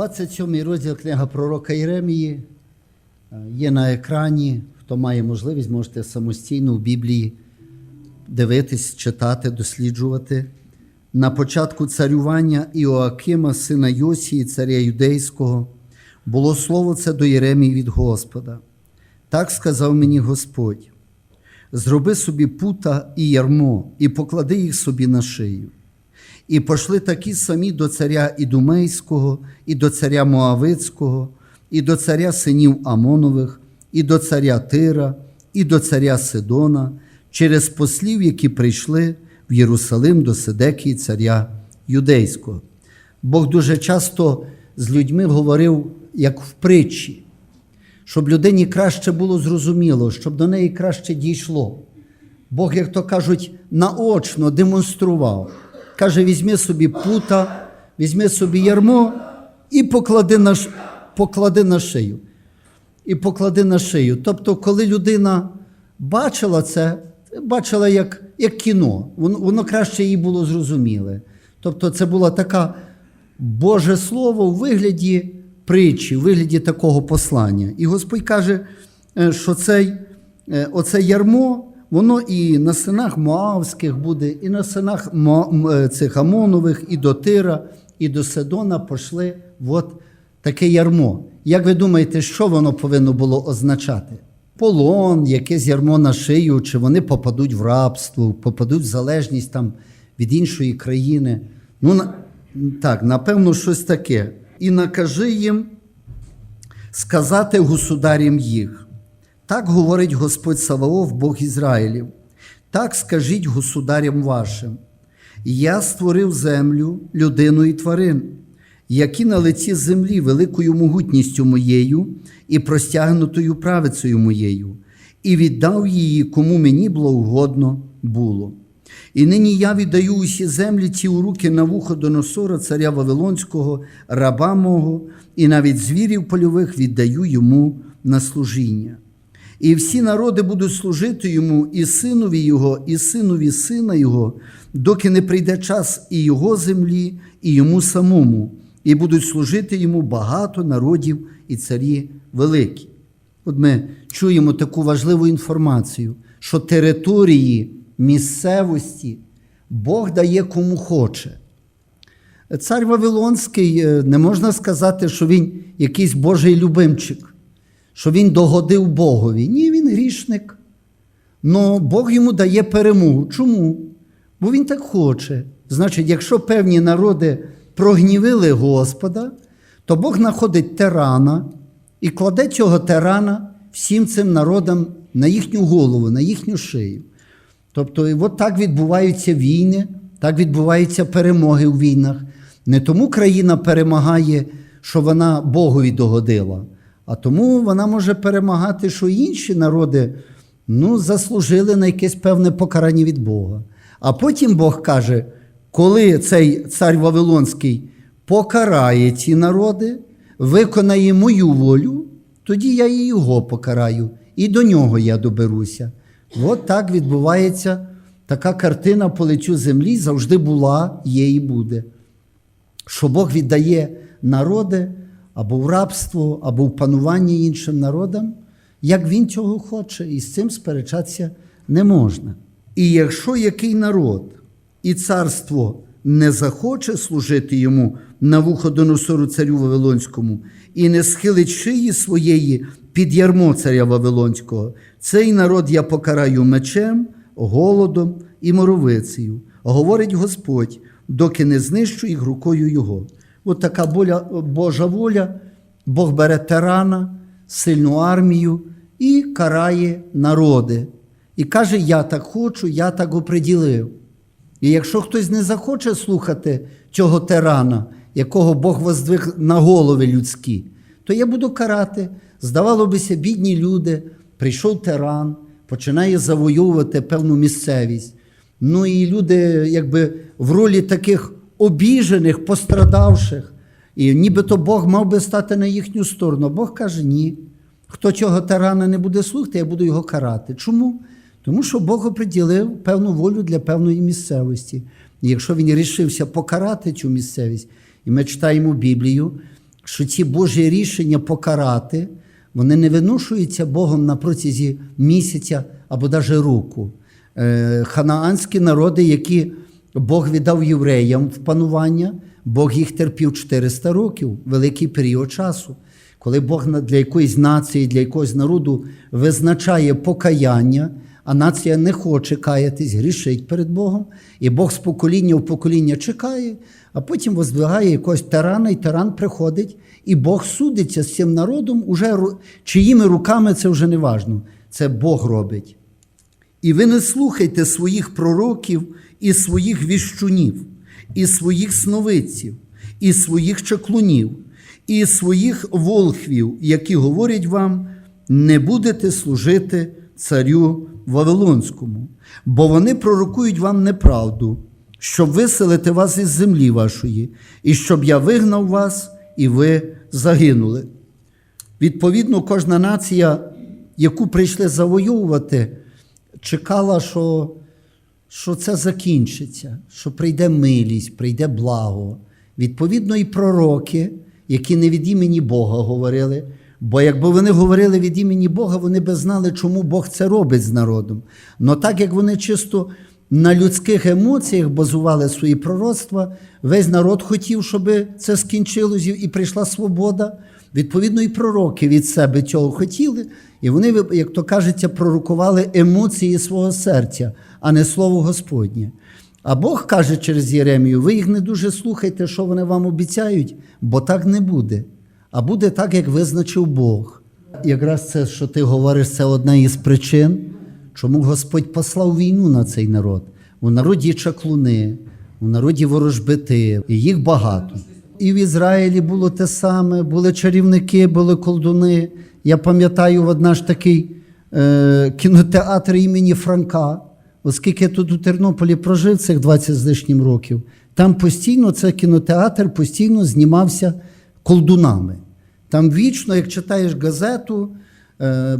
27 розділ книга пророка Єремії е, є на екрані. Хто має можливість, можете самостійно в Біблії дивитись, читати, досліджувати. На початку царювання Іоакима, сина Йосії, царя юдейського, було слово це до Єремії від Господа. Так сказав мені Господь: зроби собі пута і ярмо, і поклади їх собі на шию. І пошли такі самі до царя Ідумейського, і до царя Моавицького, і до царя синів Амонових, і до царя Тира, і до царя Сидона, через послів, які прийшли в Єрусалим до Сидекії, царя Юдейського. Бог дуже часто з людьми говорив, як в притчі, щоб людині краще було зрозуміло, щоб до неї краще дійшло. Бог, як то кажуть, наочно демонстрував. Каже: візьми собі пута, візьми собі ярмо і поклади на, поклади на шию. І поклади на шию. Тобто, коли людина бачила це, бачила як, як кіно, воно, воно краще їй було зрозуміле. Тобто, це було таке Боже Слово у вигляді притчі, у вигляді такого послання. І Господь каже, е, що цей, е, оце ярмо, воно і на синах Моавських буде, і на синах е, цих Амонових, і до Тира, і до Сидона пошли от таке ярмо. Як ви думаєте, що воно повинно було означати? Полон, якесь ярмо на шию, чи вони попадуть в рабство, попадуть в залежність там від іншої країни. Ну, на, так, напевно, щось таке. І накажи їм сказати государям їх. Так говорить Господь Саваоф, Бог Ізраїлів. Так скажіть государям вашим. Я створив землю, людину і тварин, які на лиці землі великою могутністю моєю і простягнутою правицею моєю, і віддав її, кому мені було угодно було. І нині я віддаю усі землі ці у руки на вухо Доносора, царя Вавилонського, раба мого, і навіть звірів польових віддаю йому на служіння. І всі народи будуть служити йому, і синові його, і синові сина його, доки не прийде час і його землі, і йому самому, і будуть служити йому багато народів і царі великі. От ми чуємо таку важливу інформацію, що території місцевості Бог дає кому хоче. Цар Вавилонський е, не можна сказати, що він якийсь Божий любимчик, що він догодив Богові. Ні, він грішник. Но Бог йому дає перемогу. Чому? Бо він так хоче. Значить, якщо певні народи прогнівили Господа, то Бог знаходить тирана і кладе цього тирана всім цим народам на їхню голову, на їхню шию. Тобто, і от так відбуваються війни, так відбуваються перемоги у війнах. Не тому країна перемагає, що вона Богові догодила, а тому вона може перемагати, що інші народи ну, заслужили на якесь певне покарання від Бога. А потім Бог каже, коли цей цар Вавилонський покарає ці народи, виконає мою волю, тоді я і його покараю, і до нього я доберуся. От так відбувається така картина по лицю землі завжди була, є і буде. Що Бог віддає народи або в рабство, або в панування іншим народам, як він цього хоче, і з цим сперечатися не можна. І якщо який народ і царство не захоче служити йому на вухо Доносору царю Вавилонському і не схилить шиї своєї під ярмо царя Вавилонського, цей народ я покараю мечем, голодом і моровицею, говорить Господь, доки не знищу їх рукою його. От така боля, Божа воля, Бог бере тирана, сильну армію і карає народи. І каже: Я так хочу, я так оприділив. І якщо хтось не захоче слухати цього тирана, якого Бог воздвиг на голови людські, то я буду карати. Здавало бися, бідні люди, прийшов тиран, починає завоювати певну місцевість. Ну і люди, якби в ролі таких обіжених, пострадавших, і нібито Бог мав би стати на їхню сторону. Бог каже: ні. Хто цього тирана не буде слухати, я буду його карати. Чому? Тому що Бог оприділив певну волю для певної місцевості. І якщо він рішився покарати цю місцевість, і ми читаємо Біблію, що ці Божі рішення покарати, вони не виношуються Богом на протязі місяця або навіть року. Е, Ханаанські народи, які Бог віддав євреям в панування, Бог їх терпів 400 років, великий період часу. Коли Бог для якоїсь нації, для якогось народу визначає покаяння, а нація не хоче каятись, грішить перед Богом, і Бог з покоління в покоління чекає, а потім воздвигає якогось тирана, і тиран приходить, і Бог судиться з цим народом, уже чиїми руками це вже не важно. Це Бог робить. І ви не слухайте своїх пророків і своїх віщунів, і своїх сновидців, і своїх чаклунів, і своїх волхвів, які говорять вам, не будете служити царю Вавилонському, бо вони пророкують вам неправду, щоб виселити вас із землі вашої, і щоб я вигнав вас, і ви загинули. Відповідно, кожна нація, яку прийшли завоювати, чекала, що, що це закінчиться, що прийде милість, прийде благо. Відповідно, і пророки, які не від імені Бога говорили. Бо якби вони говорили від імені Бога, вони би знали, чому Бог це робить з народом. Но так як вони чисто на людських емоціях базували свої пророцтва, весь народ хотів, щоб це скінчилось і прийшла свобода. Відповідно, і пророки від себе цього хотіли, і вони, як то кажеться, пророкували емоції свого серця, а не слово Господнє. А Бог каже через Єремію: ви їх не дуже слухайте, що вони вам обіцяють, бо так не буде. А буде так, як визначив Бог. Якраз це, що ти говориш, це одна із причин, чому Господь послав війну на цей народ. У народі чаклуни, у народі ворожбити, і їх багато. І в Ізраїлі було те саме, були чарівники, були колдуни. Я пам'ятаю, в одна ж такий е, кінотеатр імені Франка, оскільки я тут у Тернополі прожив цих 20 з лишнім років, там постійно цей кінотеатр постійно знімався колдунами. Там вічно, як читаєш газету, е,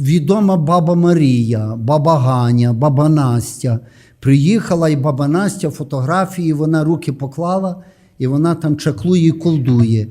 відома баба Марія, баба Ганя, баба Настя. Приїхала і баба Настя фотографії, вона руки поклала, і вона там чаклує і колдує.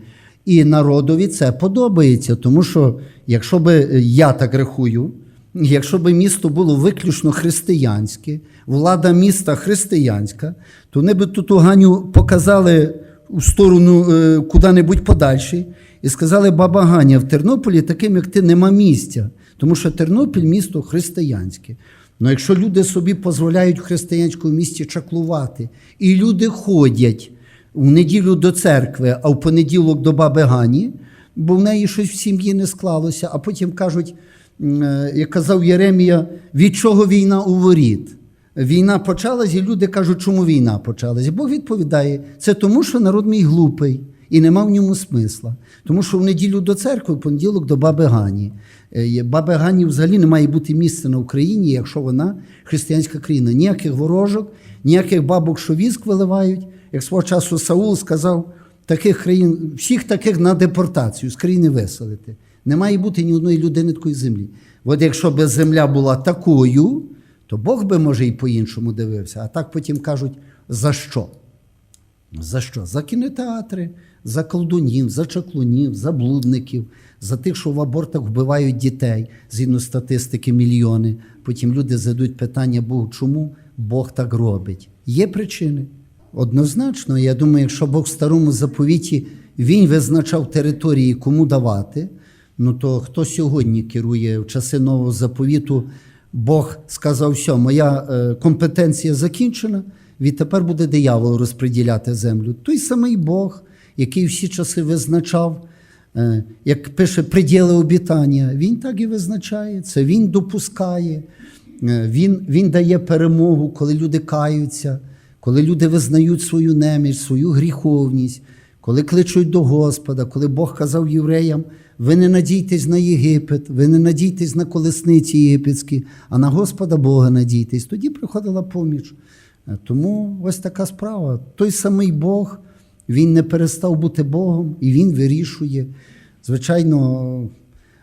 І народові це подобається, тому що, якщо би я так рахую, якщо би місто було виключно християнське, влада міста християнська, то вони би ту ту Ганю показали у сторону е, куди-небудь подальше і сказали, баба Ганя, в Тернополі таким, як ти, нема місця, тому що Тернопіль місто християнське. Ну якщо люди собі дозволяють в християнському місті чаклувати, і люди ходять в неділю до церкви, а в понеділок до баби Гані, бо в неї щось в сім'ї не склалося, а потім кажуть, як казав Єремія, від чого війна у воріт? Війна почалась, і люди кажуть, чому війна почалась? Бог відповідає, це тому, що народ мій глупий і нема в ньому смисла. Тому що в неділю до церкви, в понеділок до баби Гані. Е, Баби Гані взагалі не має бути місця на Україні, якщо вона християнська країна. Ніяких ворожок, ніяких бабок, що віск виливають. Як свого часу Саул сказав, таких країн, всіх таких на депортацію з країни виселити. Не має бути ні одної людини такої землі. От якщо б земля була такою, то Бог би, може, і по-іншому дивився. А так потім кажуть, за що? За що? За кінотеатри, за колдунів, за чаклунів, за блудників, за тих, що в абортах вбивають дітей, згідно статистики, мільйони. Потім люди зададуть питання Богу, чому Бог так робить? Є причини. Однозначно, я думаю, якщо Бог в старому заповіті він визначав території, кому давати, ну то хто сьогодні керує в часи нового заповіту? Бог сказав, все, моя е, компетенція закінчена, відтепер буде диявол розподіляти землю. Той самий Бог, який всі часи визначав, е, як пише приділи обітання, він так і визначає, це він допускає, е, він, він дає перемогу, коли люди каються, коли люди визнають свою неміч, свою гріховність, коли кличуть до Господа, коли Бог казав євреям, ви не надійтесь на Єгипет, ви не надійтесь на колесниці єгипетські, а на Господа Бога надійтесь. Тоді приходила поміч. Е, Тому ось така справа. Той самий Бог, він не перестав бути Богом і він вирішує. Звичайно,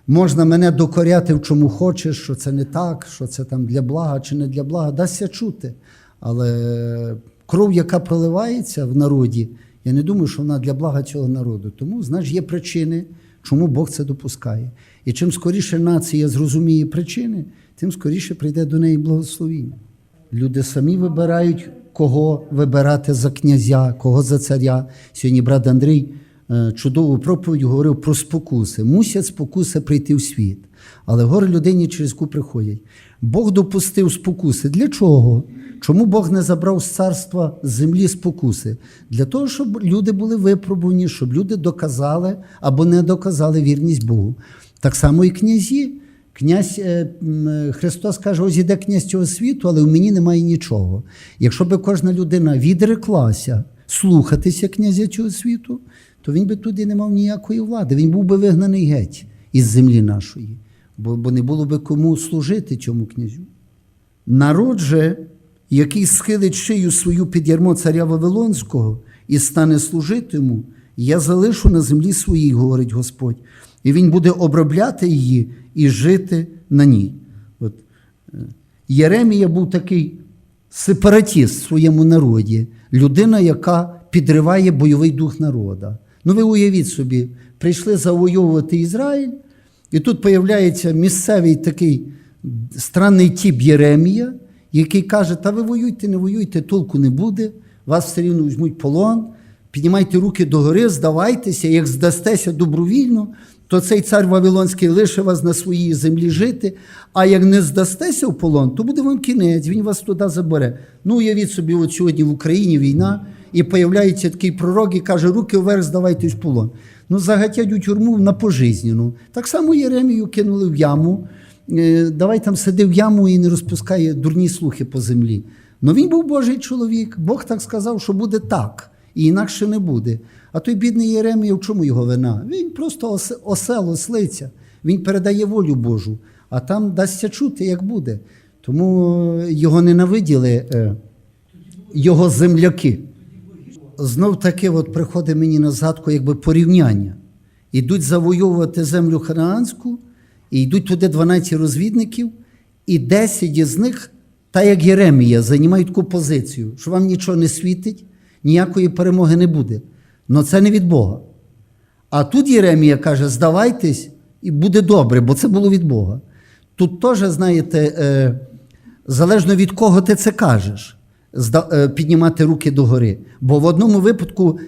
можна мене докоряти в чому хочеш, що це не так, що це там для блага чи не для блага, дасться чути. Але кров, яка проливається в народі, Я не думаю, що вона для блага цього народу. Тому, знаєш, є причини, чому Бог це допускає. І чим скоріше нація зрозуміє причини, тим скоріше прийде до неї благословіння. Люди самі вибирають, кого вибирати за князя, кого за царя. Сьогодні брат Андрій е, чудову проповідь говорив про спокуси. Мусять спокуси прийти в світ. Але горе людині через яку приходять. Бог допустив спокуси. Для чого? Чому Бог не забрав з царства землі спокуси? Для того, щоб люди були випробувані, щоб люди доказали або не доказали вірність Богу. Так само і князі. Князь е, Христос каже: ось іде князь цього світу, але в мені немає нічого. Якщо би кожна людина відреклася слухатися князя цього світу, то він би туди не мав ніякої влади. Він був би вигнаний геть із землі нашої, бо, бо не було би кому служити цьому князю. Народ же, який схилить шию свою під ярмо царя Вавилонського і стане служити йому, я залишу на землі своїй, говорить Господь, і він буде обробляти її і жити на ній. От. е, Єремія був такий сепаратіст в своєму народі, людина, яка підриває бойовий дух народа. Ну, ви уявіть собі, прийшли завойовувати Ізраїль, і тут появляється місцевий такий странний тип Єремія, який каже: Та ви воюйте, не воюйте, толку не буде, вас все рівно візьмуть полон, піднімайте руки догори, здавайтеся, як здастеся добровільно, то цей цар Вавилонський лише вас на своїй землі жити. А як не здастеся в полон, то буде вам кінець, він вас туди забере. Ну, уявіть собі, от сьогодні в Україні війна, і появляється такий пророк і каже, руки вверх, здавайтесь в полон. Ну, загатять у тюрму на пожизнену. Так само Єремію кинули в яму. Е, Давай там сиди в яму і не розпускає дурні слухи по землі. Ну він був Божий чоловік. Бог так сказав, що буде так, і інакше не буде. А той бідний Єремія, в чому його вина? Він просто осе- осел, ослиця. Він передає волю Божу, а там дасться чути, як буде. Тому е, його ненавиділи е, його земляки. Знов таки от приходить мені на згадку якби порівняння. Ідуть завойовувати землю ханаанську, і йдуть туди 12 розвідників, і 10 із них, та як Єремія, займають таку позицію, що вам нічого не світить, ніякої перемоги не буде. Але це не від Бога. А тут Єремія каже: здавайтесь, і буде добре, бо це було від Бога. Тут теж, знаєте, е, залежно від кого ти це кажеш, піднімати руки догори. Бо в одному випадку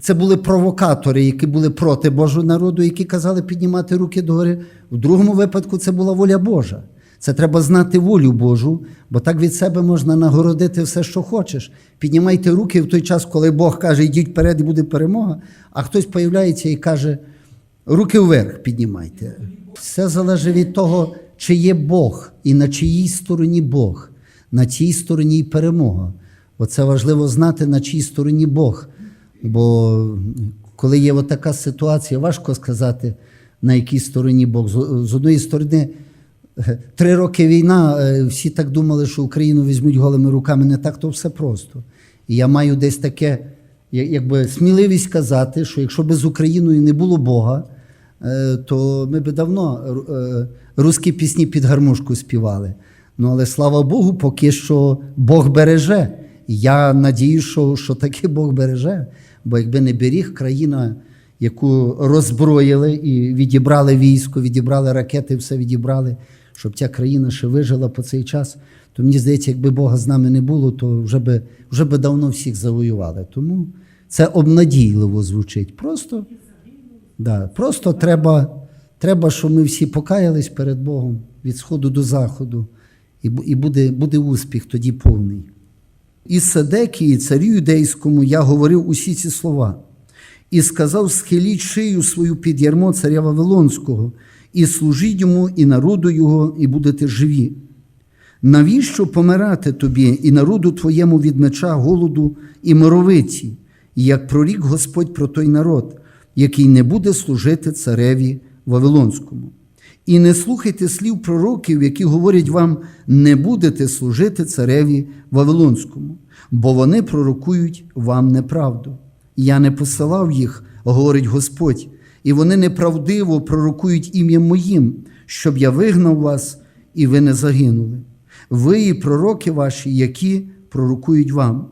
це були провокатори, які були проти Божого народу, які казали піднімати руки догори. В другому випадку це була воля Божа. Це треба знати волю Божу, бо так від себе можна нагородити все, що хочеш. Піднімайте руки в той час, коли Бог каже, йдіть вперед і буде перемога, а хтось появляється і каже, руки вверх піднімайте. Все залежить від того, чи є Бог і на чиїй стороні Бог, на чиїй стороні й перемога. Оце важливо знати, на чиїй стороні Бог. Бо коли є така ситуація, важко сказати, на якій стороні Бог. З з одної сторони, е, три роки війна, е, всі так думали, що Україну візьмуть голими руками. Не так то все просто. І я маю десь таке, якби сміливість казати, що якщо без Україною не було Бога, е, то ми би давно русські пісні під гармошку співали. Ну, але слава Богу, поки що Бог береже. Я надію, що, що таки Бог береже. Бо якби не беріг країна, яку роззброїли і відібрали військо, відібрали ракети, все відібрали, щоб ця країна ще вижила по цей час, то мені здається, якби Бога з нами не було, то вже би, вже би давно всіх завоювали. Тому це обнадійливо звучить. Просто, да, просто треба, треба, щоб ми всі покаялись перед Богом від сходу до заходу, і, буде, буде успіх тоді повний. І Седекії, царю юдейському, я говорив усі ці слова. І сказав: схиліть шию свою під ярмо царя Вавилонського, і служіть йому, і народу його, і будете живі. Навіщо помирати тобі і народу твоєму від меча, голоду і моровиці, як прорік Господь про той народ, який не буде служити цареві Вавилонському? І не слухайте слів пророків, які говорять вам, не будете служити цареві Вавилонському, бо вони пророкують вам неправду. Я не посилав їх, говорить Господь, і вони неправдиво пророкують ім'ям моїм, щоб я вигнав вас, і ви не загинули. Ви і пророки ваші, які пророкують вам.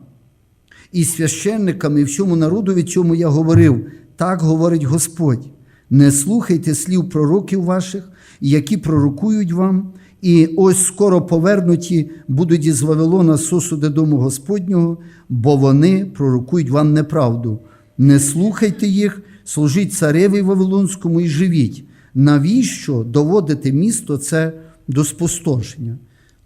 і священникам, і всьому народові цьому я говорив. Так говорить Господь. Не слухайте слів пророків ваших, які пророкують вам, і ось скоро повернуті будуть із Вавилона сосуди дому Господнього, бо вони пророкують вам неправду. Не слухайте їх, служіть цареві Вавилонському і живіть. Навіщо доводити місто це до спустошення?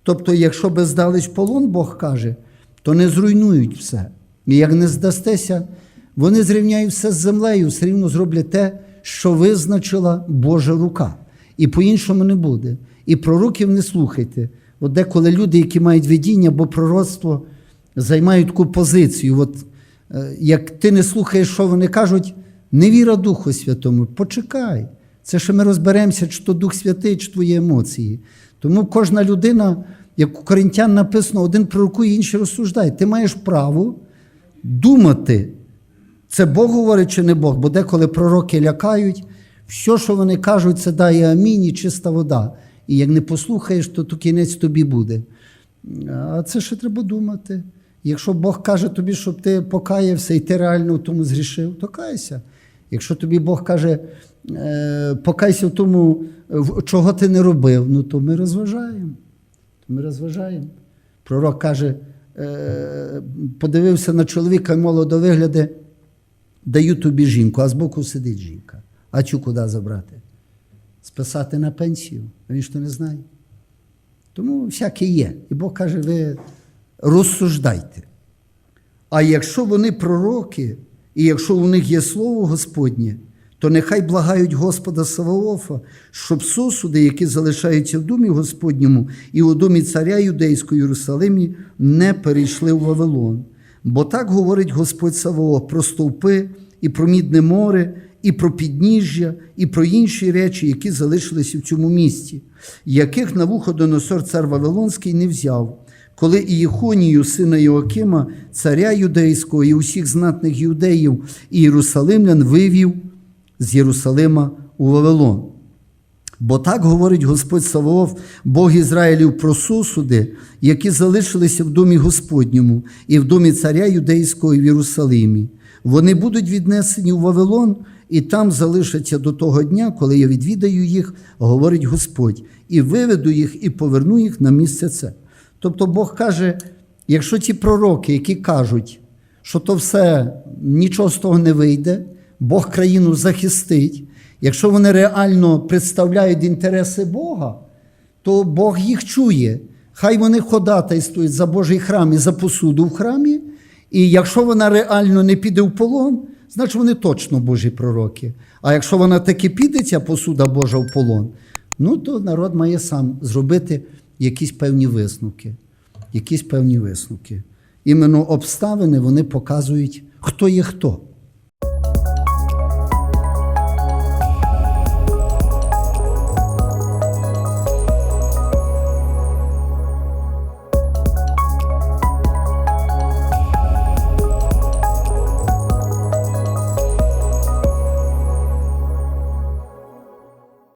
Тобто, якщо би здались полон, Бог каже, то не зруйнують все. І як не здастеся, вони зрівняють все з землею, все рівно зроблять те, що визначила Божа рука. І по-іншому не буде. І пророків не слухайте. От деколи люди, які мають видіння або пророцтво, займають таку позицію. От, е, як ти не слухаєш, що вони кажуть, не віра Духу Святому, почекай. Це ще ми розберемося, чи то Дух Святий, чи твої емоції. Тому кожна людина, як у Коринтян написано, один пророкує, інший розсуждає. Ти маєш право думати, це Бог говорить чи не Бог, бо деколи пророки лякають, все, що вони кажуть, це дає амінь і чиста вода. І як не послухаєш, то, то кінець тобі буде. А це ще треба думати. Якщо Бог каже тобі, щоб ти покаявся і ти реально в тому зрішив, то кайся. Якщо тобі Бог каже, е, покайся в тому, чого ти не робив, ну то ми розважаємо. Ми розважаємо. Пророк каже, е, подивився на чоловіка молодо вигляде, даю тобі жінку, а збоку сидить жінка. А цю куди забрати? Списати на пенсію. Він ж то не знає. Тому всяке є. І Бог каже, ви розсуждайте. А якщо вони пророки, і якщо у них є слово Господнє, то нехай благають Господа Саваофа, щоб сосуди, які залишаються в домі Господньому і у домі царя Юдейського Єрусалимі, не перейшли в Вавилон. Бо так говорить Господь Саваоф про стовпи і про мідне море, і про підніжжя, і про інші речі, які залишилися в цьому місті, яких Навуходоносор цар Вавилонський не взяв коли Ієхонію, сина Йоакима, царя юдейського і усіх знатних юдеїв і єрусалимлян вивів з Єрусалима у Вавилон. Бо так говорить Господь Саваоф, Бог Ізраїлів про сосуди, які залишилися в домі Господньому і в домі царя юдейського в Єрусалимі. Вони будуть віднесені в Вавилон і там залишаться до того дня, коли я відвідаю їх, говорить Господь, і виведу їх і поверну їх на місце це. Тобто Бог каже, якщо ті пророки, які кажуть, що то все нічого з того не вийде, Бог країну захистить, якщо вони реально представляють інтереси Бога, то Бог їх чує. Хай вони ходатайствують за Божий храм і за посуду в храмі. І якщо вона реально не піде в полон, значить вони точно Божі пророки. А якщо вона таки піде, ця посуда Божа в полон, ну то народ має сам зробити якісь певні висновки. Якісь певні висновки. Іменно обставини вони показують, хто є хто.